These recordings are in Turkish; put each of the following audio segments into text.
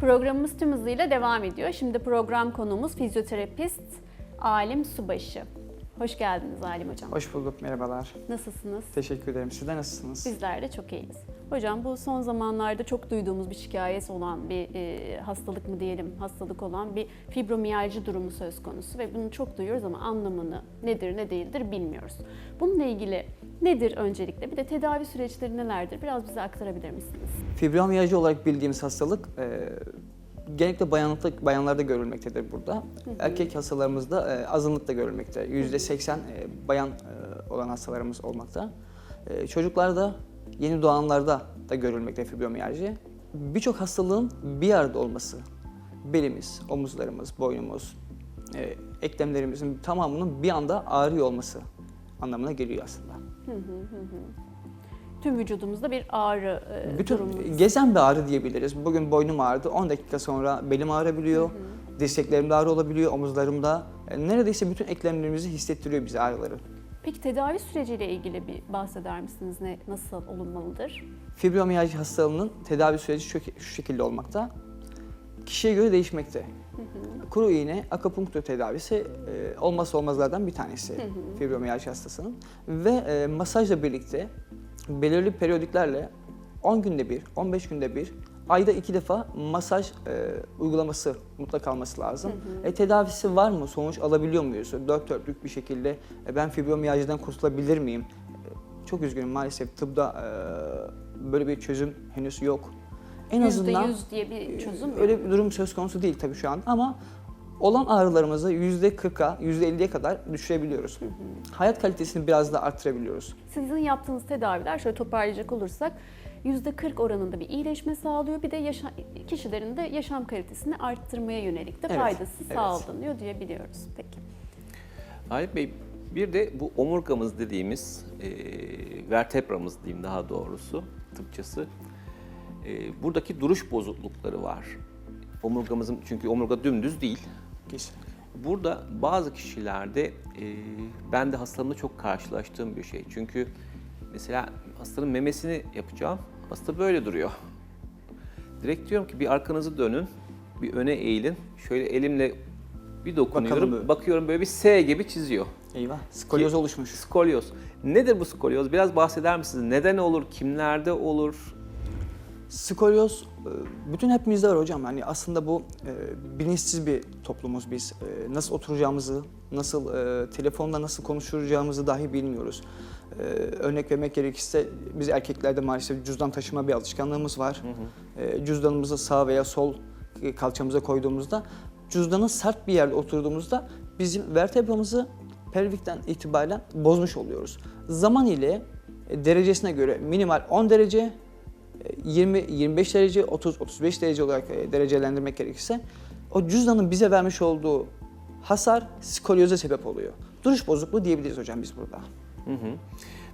Programımız tüm hızıyla devam ediyor. Şimdi program konuğumuz fizyoterapist Alim Subaşı. Hoş geldiniz Alim Hocam. Hoş bulduk, merhabalar. Nasılsınız? Teşekkür ederim. Sizler nasılsınız? Bizler de çok iyiyiz. Hocam bu son zamanlarda çok duyduğumuz bir şikayet olan bir e, hastalık mı diyelim, hastalık olan bir fibromiyalji durumu söz konusu ve bunu çok duyuyoruz ama anlamını nedir ne değildir bilmiyoruz. Bununla ilgili nedir öncelikle? Bir de tedavi süreçleri nelerdir? Biraz bize aktarabilir misiniz? Fibromiyalji olarak bildiğimiz hastalık e, genellikle bayanlıkta, bayanlarda görülmektedir burada. Erkek hastalarımızda e, azınlıkta görülmekte. %80 e, bayan e, olan hastalarımız olmakta. E, çocuklarda, yeni doğanlarda da görülmekte fibromiyalji. Birçok hastalığın bir arada olması, belimiz, omuzlarımız, boynumuz, e, eklemlerimizin tamamının bir anda ağrıyor olması anlamına geliyor aslında. Tüm vücudumuzda bir ağrı e, Bütün durumu. gezen bir ağrı diyebiliriz. Bugün boynum ağrıdı, 10 dakika sonra belim ağrabiliyor, dirseklerimde ağrı olabiliyor, omuzlarımda. Yani neredeyse bütün eklemlerimizi hissettiriyor bize ağrıları. Peki tedavi süreciyle ilgili bir bahseder misiniz? Ne, nasıl olunmalıdır? Fibromiyalji hastalığının tedavi süreci şu, şu şekilde olmakta. Kişiye göre değişmekte. Kuru iğne, akupunktur tedavisi e, olmazsa olmazlardan bir tanesi fibromiyalji hastasının. Ve e, masajla birlikte belirli periyodiklerle 10 günde bir, 15 günde bir, ayda iki defa masaj e, uygulaması mutlaka olması lazım. E, tedavisi var mı? Sonuç alabiliyor muyuz? Dört dörtlük bir şekilde e, ben fibromiyajiden kurtulabilir miyim? E, çok üzgünüm maalesef tıpta e, böyle bir çözüm henüz yok. En azından %100 diye bir çözüm yok. öyle bir durum söz konusu değil tabii şu an ama olan ağrılarımızı %40'a, %50'ye kadar düşürebiliyoruz. Hayat kalitesini biraz da arttırabiliyoruz. Sizin yaptığınız tedaviler şöyle toparlayacak olursak %40 oranında bir iyileşme sağlıyor. Bir de yaşa- kişilerin de yaşam kalitesini arttırmaya yönelik de Evet, faydası evet. sağlanıyor diyebiliyoruz. Peki. Halit Bey bir de bu omurgamız dediğimiz e, vertebramız diyeyim daha doğrusu tıpçası e, buradaki duruş bozuklukları var. Omurgamızın çünkü omurga dümdüz değil. Kesinlikle. Burada bazı kişilerde e, ben de hastamda çok karşılaştığım bir şey. Çünkü mesela hastanın memesini yapacağım. Hasta böyle duruyor. Direkt diyorum ki bir arkanızı dönün, bir öne eğilin. Şöyle elimle bir dokunuyorum. Bakalım böyle. bakıyorum böyle bir S gibi çiziyor. Eyvah, skolyoz Ki- oluşmuş. Skolyoz. Nedir bu skolyoz? Biraz bahseder misiniz? Neden olur? Kimlerde olur? Skolyoz e, bütün hepimizde var hocam. Yani aslında bu e, bilinçsiz bir toplumuz biz. E, Nasıl oturacağımızı, nasıl e, telefonda nasıl konuşacağımızı dahi bilmiyoruz. E, Örnek vermek gerekirse biz erkeklerde maalesef cüzdan taşıma bir alışkanlığımız var. E, Cüzdanımızı sağ veya sol e, kalçamıza koyduğumuzda cüzdanın sert bir yerde oturduğumuzda bizim vertebramızı pelvikten itibaren bozmuş oluyoruz. Zaman ile e, derecesine göre minimal 10 derece, 20-25 derece, 30-35 derece olarak e, derecelendirmek gerekirse o cüzdanın bize vermiş olduğu hasar skolyoza sebep oluyor. Duruş bozukluğu diyebiliriz hocam biz burada. Hı hı.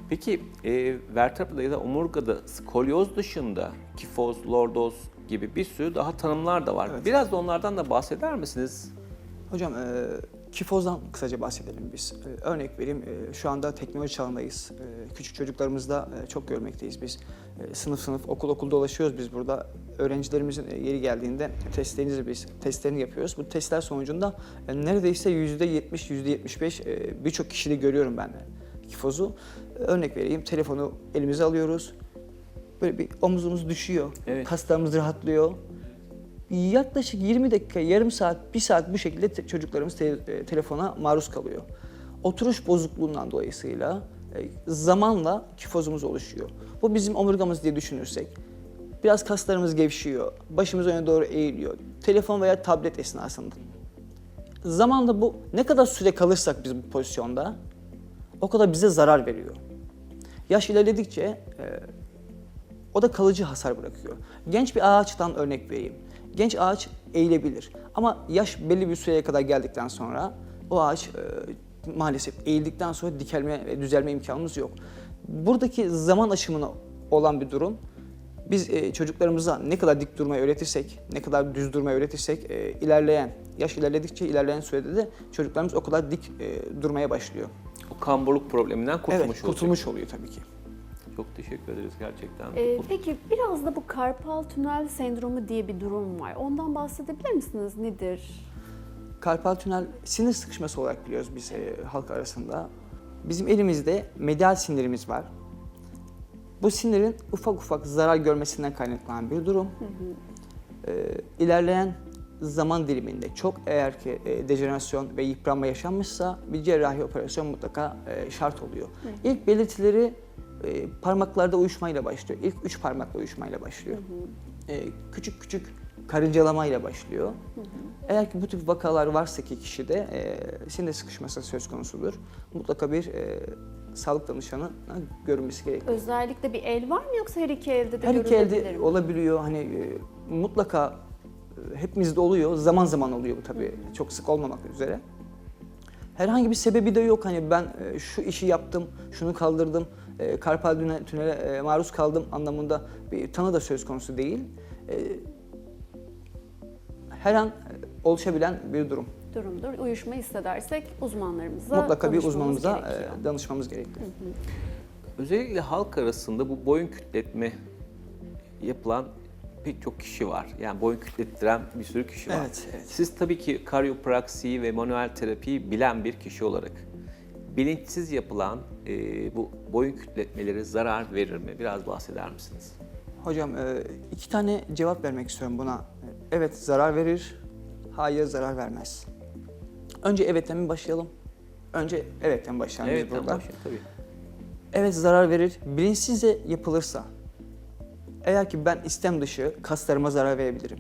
Peki e, vertebrada ya da omurgada skolyoz dışında kifoz, lordoz gibi bir sürü daha tanımlar da var. Evet. Biraz da onlardan da bahseder misiniz? Hocam e, kifozdan kısaca bahsedelim biz. E, örnek vereyim, e, şu anda teknoloji çağındayız. E, küçük çocuklarımızda e, çok görmekteyiz biz. Sınıf sınıf, okul okul dolaşıyoruz biz burada. Öğrencilerimizin e, yeri geldiğinde testlerini biz testlerini yapıyoruz. Bu testler sonucunda e, neredeyse %70, %75 e, birçok kişide görüyorum ben kifozu. Örnek vereyim, telefonu elimize alıyoruz. Böyle bir omuzumuz düşüyor, Evet. kaslarımız rahatlıyor. Yaklaşık 20 dakika, yarım saat, bir saat bu şekilde te- çocuklarımız te- e, telefona maruz kalıyor. Oturuş bozukluğundan dolayısıyla e, zamanla kifozumuz oluşuyor. Bu bizim omurgamız diye düşünürsek biraz kaslarımız gevşiyor, başımız öne doğru eğiliyor. Telefon veya tablet esnasında. Zamanla bu ne kadar süre kalırsak biz bu pozisyonda o kadar bize zarar veriyor. Yaş ilerledikçe e, o da kalıcı hasar bırakıyor. Genç bir ağaçtan örnek vereyim. Genç ağaç eğilebilir ama yaş belli bir süreye kadar geldikten sonra o ağaç e, maalesef eğildikten sonra dikelme ve düzelme imkanımız yok. Buradaki zaman aşımına olan bir durum. Biz e, çocuklarımıza ne kadar dik durmayı öğretirsek, ne kadar düz durmayı öğretirsek e, ilerleyen, yaş ilerledikçe ilerleyen sürede de çocuklarımız o kadar dik e, durmaya başlıyor. O kamburluk probleminden kurtulmuş evet, olacak. kurtulmuş oluyor tabii ki. Çok teşekkür ederiz gerçekten. Ee, peki biraz da bu karpal tünel sendromu diye bir durum var. Ondan bahsedebilir misiniz? Nedir? Karpal tünel sinir sıkışması olarak biliyoruz biz e, halk arasında. Bizim elimizde medial sinirimiz var. Bu sinirin ufak ufak zarar görmesinden kaynaklanan bir durum. Ee, ilerleyen zaman diliminde çok eğer ki e, dejenerasyon ve yıpranma yaşanmışsa bir cerrahi operasyon mutlaka e, şart oluyor. İlk belirtileri e, parmaklarda uyuşmayla başlıyor. İlk üç parmakla uyuşmayla başlıyor. E, küçük küçük karıncalamayla başlıyor. Eğer ki bu tip vakalar varsa ki kişide e, sinir sıkışması söz konusudur. Mutlaka bir e, sağlık danışanı görünmesi gerekiyor. Özellikle bir el var mı yoksa her iki elde de Her iki elde mi? olabiliyor. Hani e, mutlaka e, hepimizde oluyor. Zaman zaman oluyor bu tabii. Çok sık olmamak üzere. Herhangi bir sebebi de yok. Hani ben e, şu işi yaptım, şunu kaldırdım, e, karpal tüne- tünele e, maruz kaldım anlamında bir tanı da söz konusu değil. E, her an e, oluşabilen bir durum. durumdur. Uyuşma hissedersek uzmanlarımıza Mutlaka bir danışmamız uzmanımıza gerekiyor. e, danışmamız gerekiyor. Özellikle halk arasında bu boyun kütletme yapılan pek çok kişi var. Yani boyun kütlettiren bir sürü kişi var. Evet, evet. Siz tabii ki karyopraksiyi ve manuel terapiyi bilen bir kişi olarak bilinçsiz yapılan e, bu boyun kütletmeleri zarar verir mi? Biraz bahseder misiniz? Hocam e, iki tane cevap vermek istiyorum buna. Evet zarar verir, hayır zarar vermez. Önce evetten mi başlayalım? Önce evetten başlayalım Evet, biz burada. tabii. Evet zarar verir. Bilinçsizce yapılırsa, eğer ki ben istem dışı kaslarıma zarar verebilirim.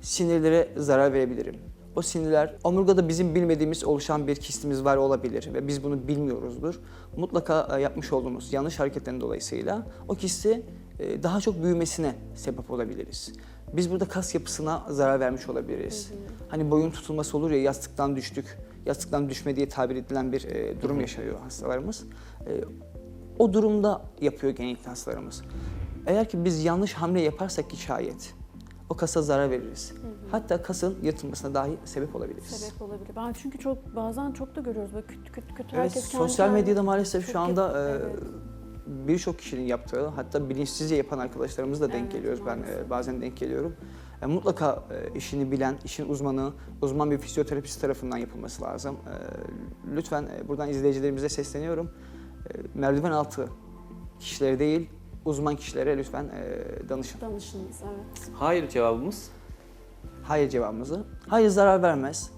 Sinirlere zarar verebilirim. O sinirler, omurgada bizim bilmediğimiz oluşan bir kistimiz var olabilir ve biz bunu bilmiyoruzdur. Mutlaka e, yapmış olduğumuz yanlış hareketlerin dolayısıyla o kisti e, daha çok büyümesine sebep olabiliriz. Biz burada kas yapısına zarar vermiş olabiliriz. Hani boyun tutulması olur ya yastıktan düştük, yastıktan düşme diye tabir edilen bir e, durum yaşıyor hastalarımız. E, o durumda yapıyor genellikle hastalarımız. Eğer ki biz yanlış hamle yaparsak ki şayet o kasa zarar veririz. Hatta kasın yırtılmasına dahi sebep olabiliriz. Sebep olabilir. Ben çünkü çok bazen çok da görüyoruz böyle küt küt küt Evet, herkes kendi sosyal medyada maalesef şu anda e, evet. birçok kişinin yaptığı, hatta bilinçsizce yapan arkadaşlarımızla denk Evet, geliyoruz. Ben maalesef. e, bazen denk geliyorum. E, mutlaka e, işini bilen, işin uzmanı, uzman bir fizyoterapist tarafından yapılması lazım. E, lütfen e, buradan izleyicilerimize sesleniyorum. E, merdiven altı kişilere değil, uzman kişilere lütfen e, danışın. danışınız evet. Hayır cevabımız Hayır cevabımızı. Hayır zarar vermez.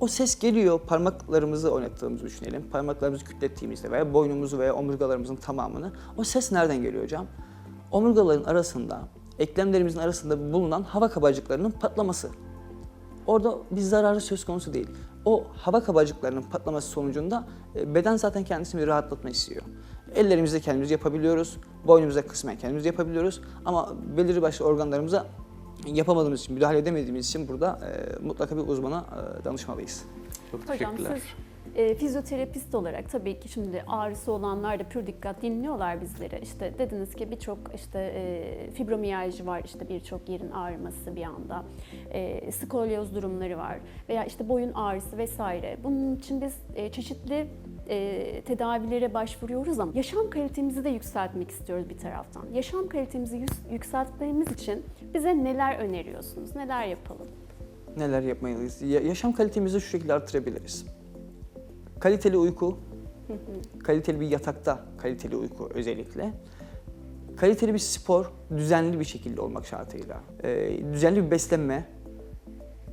O ses geliyor parmaklarımızı oynattığımızı düşünelim. Parmaklarımızı kütlettiğimizde veya boynumuzu veya omurgalarımızın tamamını. O ses nereden geliyor hocam? Omurgaların arasında, eklemlerimizin arasında bulunan hava kabarcıklarının patlaması. Orada bir zararı söz konusu değil. O hava kabarcıklarının patlaması sonucunda e, beden zaten kendisini bir rahatlatma istiyor. Ellerimizle kendimiz yapabiliyoruz, boynumuza kısmen kendimiz yapabiliyoruz ama belirli başlı organlarımıza yapamadığımız için, müdahale edemediğimiz için burada e, mutlaka bir uzmana e, danışmalıyız. çok Hocam teşekkürler. siz e, fizyoterapist olarak tabii ki şimdi ağrısı olanlar da pür dikkat dinliyorlar bizleri. İşte dediniz ki birçok işte e, fibromiyalji var işte birçok yerin ağrıması bir anda. E, skolyoz durumları var veya işte boyun ağrısı vesaire. Bunun için biz e, çeşitli e, tedavilere başvuruyoruz ama yaşam kalitemizi de yükseltmek istiyoruz bir taraftan. Yaşam kalitemizi yük- yükseltmemiz için bize neler öneriyorsunuz? Neler yapalım? Neler yapmalıyız? Ya- yaşam kalitemizi şu şekilde artırabiliriz. Kaliteli uyku, kaliteli bir yatakta kaliteli uyku özellikle. Kaliteli bir spor, düzenli bir şekilde olmak şartıyla. Ee, düzenli bir beslenme,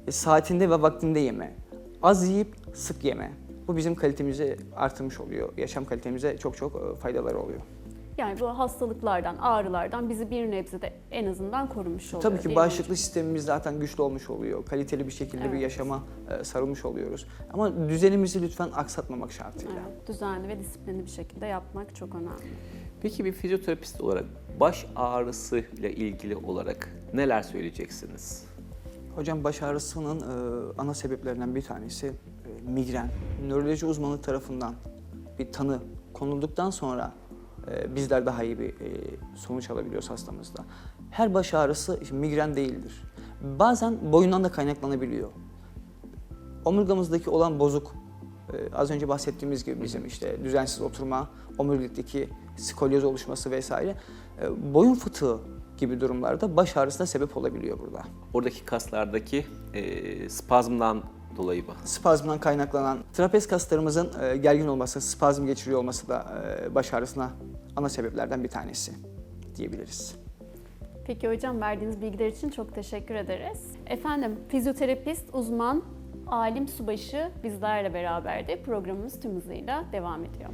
e, saatinde ve vaktinde yeme. Az yiyip sık yeme. Bu bizim kalitemizi artırmış oluyor. Yaşam kalitemize çok çok e, faydaları oluyor. Yani bu hastalıklardan, ağrılardan bizi bir nebze de en azından korumuş oluyor. Tabii ki bağışıklık sistemimiz zaten güçlü olmuş oluyor. Kaliteli bir şekilde bir Evet. yaşama e, sarılmış oluyoruz. Ama düzenimizi lütfen aksatmamak şartıyla. Evet, düzenli ve disiplinli bir şekilde yapmak çok önemli. Peki bir fizyoterapist olarak baş ağrısı ile ilgili olarak neler söyleyeceksiniz? Hocam baş ağrısının e, ana sebeplerinden bir tanesi e, migren. Nöroloji uzmanı tarafından bir tanı konulduktan sonra e, bizler daha iyi bir e, sonuç alabiliyoruz hastamızda. Her baş ağrısı migren değildir. Bazen boyundan da kaynaklanabiliyor. Omurgamızdaki olan bozuk Ee, az önce bahsettiğimiz gibi bizim işte düzensiz oturma, omurilikteki skolyoz oluşması vesaire e, boyun fıtığı gibi durumlarda baş ağrısına sebep olabiliyor burada. Oradaki kaslardaki e, spazmdan dolayı mı? Spazmdan kaynaklanan trapez kaslarımızın e, gergin olması, spazm geçiriyor olması da e, baş ağrısına ana sebeplerden bir tanesi diyebiliriz. Peki hocam verdiğiniz bilgiler için çok teşekkür ederiz. Efendim fizyoterapist, uzman, alim subaşı bizlerle beraberdi. Programımız tüm hızıyla devam ediyor.